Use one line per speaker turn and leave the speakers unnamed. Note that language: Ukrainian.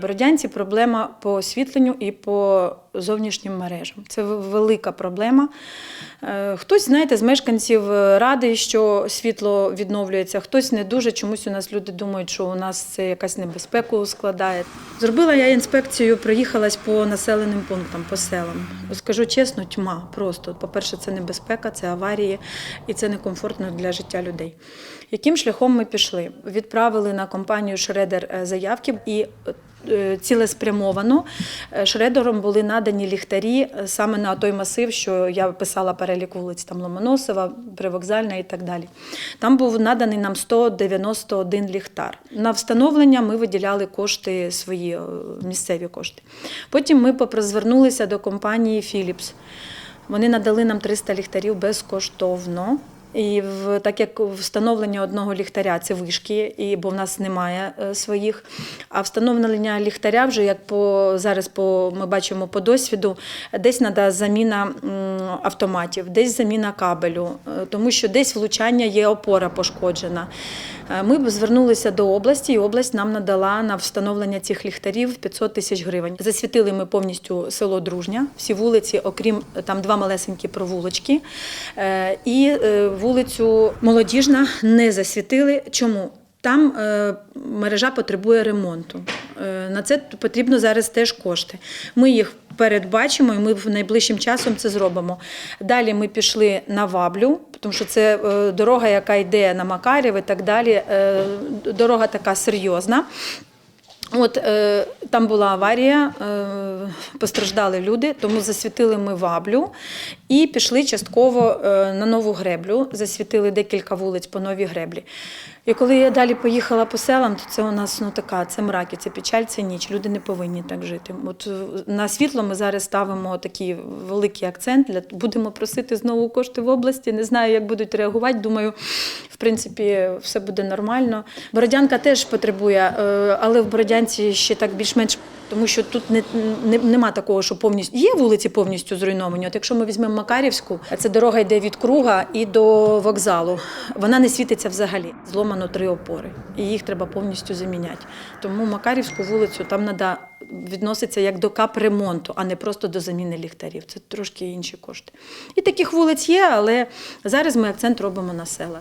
Бородянці проблема по освітленню і по зовнішнім мережам. Це велика проблема. Е, Хтось, знаєте, з мешканців е, радий, що світло відновлюється, хтось не дуже. Чомусь у нас люди думають, що у нас це якась небезпеку складає. Зробила я інспекцію, проїхалась по населеним пунктам, по селам. Скажу чесно, тьма просто. По-перше, це небезпека, це аварії і це некомфортно для життя людей. Яким шляхом ми пішли? Відправили на компанію Шредер е, заявки і цілеспрямовано е, Шредером були надані ліхтарі е, саме на той масив, що я писала перелік вулиць там Ломоносова, Привокзальна і так далі. Там був наданий нам 191 ліхтар. На встановлення ми виділяли кошти свої е, місцеві кошти. Потім ми звернулися до компанії Philips. Вони надали нам 300 ліхтарів безкоштовно. І в так як встановлення одного ліхтаря це вишки, і бо в нас немає е, своїх. А встановлення ліхтаря вже як по зараз по ми бачимо по досвіду, десь треба заміна автоматів, десь заміна кабелю, е, тому що десь влучання є опора пошкоджена. Е, Ми б звернулися до області, і область нам надала на встановлення цих ліхтарів 500 тисяч гривень. Засвітили ми повністю село Дружня, всі вулиці, окрім е, там два малесенькі провулочки. Е, І вулицю Молодіжна не засвітили. Чому? Там мережа потребує ремонту. На це потрібно зараз теж кошти. Ми їх передбачимо і ми в найближчим часом це зробимо. Далі ми пішли на Ваблю, тому що це е, дорога, яка йде на Макарів і так далі. Е, дорога така серйозна. От е, там була аварія, е, постраждали люди, тому засвітили ми ваблю і пішли частково е, на нову греблю. Засвітили декілька вулиць по новій греблі. І коли я далі поїхала по селам, то це у нас ну така, це мраки, це печаль, це ніч. Люди не повинні так жити. От е, на світло ми зараз ставимо такий великий акцент. Для будемо просити знову кошти в області. Не знаю, як будуть реагувати. Думаю, принципі, все буде нормально. Бородянка теж потребує, е, але в Бородянці ще так більш-менш. Тому що тут не, не, нема такого, що повністю є вулиці повністю зруйновані. От якщо ми візьмемо Макарівську, це дорога йде від круга і до вокзалу. Вона не світиться взагалі. Зломано три опори, і їх треба повністю заміняти. Тому Макарівську вулицю там треба відноситься як до капремонту, а не просто до заміни ліхтарів. Це трошки інші кошти. І таких вулиць є, але зараз ми акцент робимо на села.